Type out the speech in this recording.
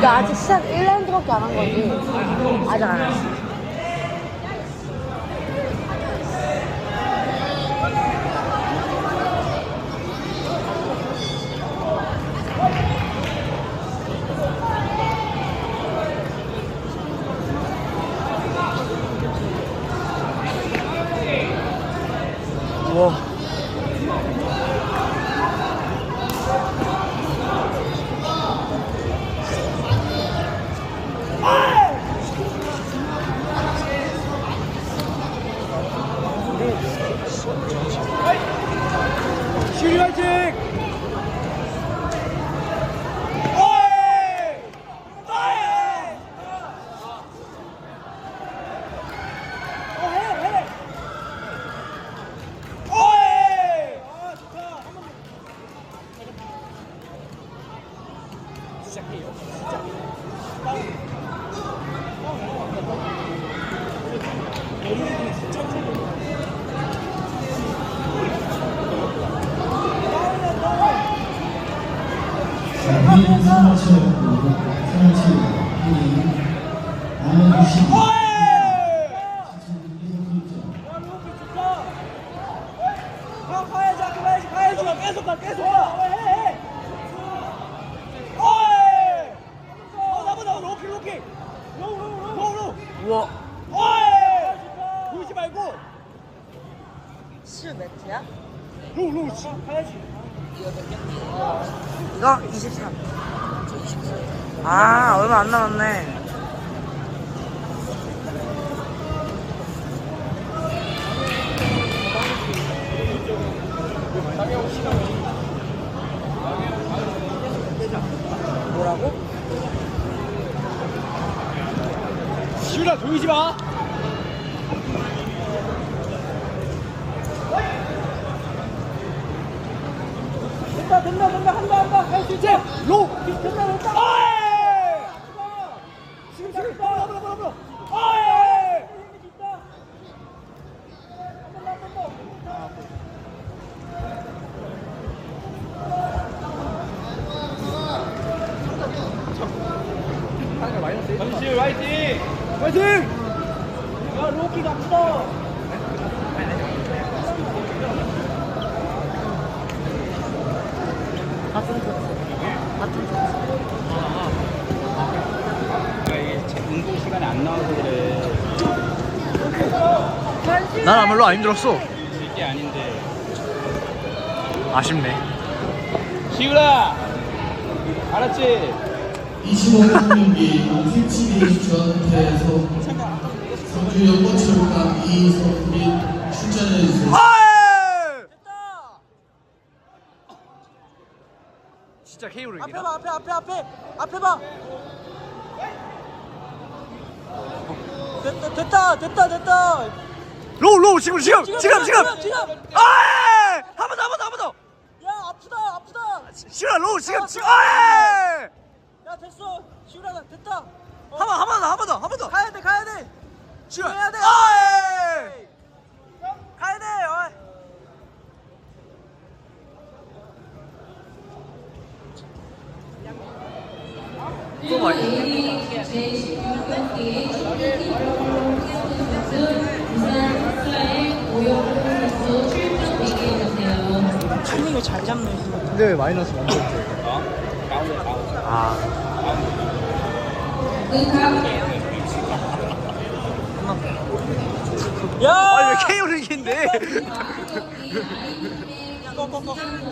나 아직 시작 1라운드밖에 안 한 거지. 아직 안 했어. 우와. 슈리 화이 우와. 보이지 말고 매트야? 로로 가야지 이거 23. 아, 얼마 안 남았네. 뭐라고? 시우라 보이지 마 된다 된다 된다 있지 로 어이 지금 지금 불어 불어 불어 불어 어이 전시울 화이팅! 화이팅! 야 로키 갑시다! 운동 시간에 안 나와서 그래 난 아무 별로 안 힘들었어. 이게 아닌데 아쉽네. 시우라! 알았지? 25학년기 휘치비 전태에서 성주 연고체육관 이성민 출전해 주세요. 진짜 케이블을 앞에 이기나? 봐 앞에 앞에 앞에 앞에 봐 됐다 됐다 됐다 됐다 로우 로우 지금 지금 지금, 지금 지금. 지금. 아! 한번 더 한 번 더 한 번 더. 야 아프다 아프다 시라 로우 지금 지금. 아! 야 됐어 시우라가 됐다 어, 한번 한 번 더 한 번 더 한 번 더. 가야 돼 가야 돼 시라. 해야 돼. 아! 가야 돼 어. 또 많이. 타이밍을 잘 잡네 근데 왜 마이너스 완전 아. 야 아니 왜 이긴데? 꺼꺼꺼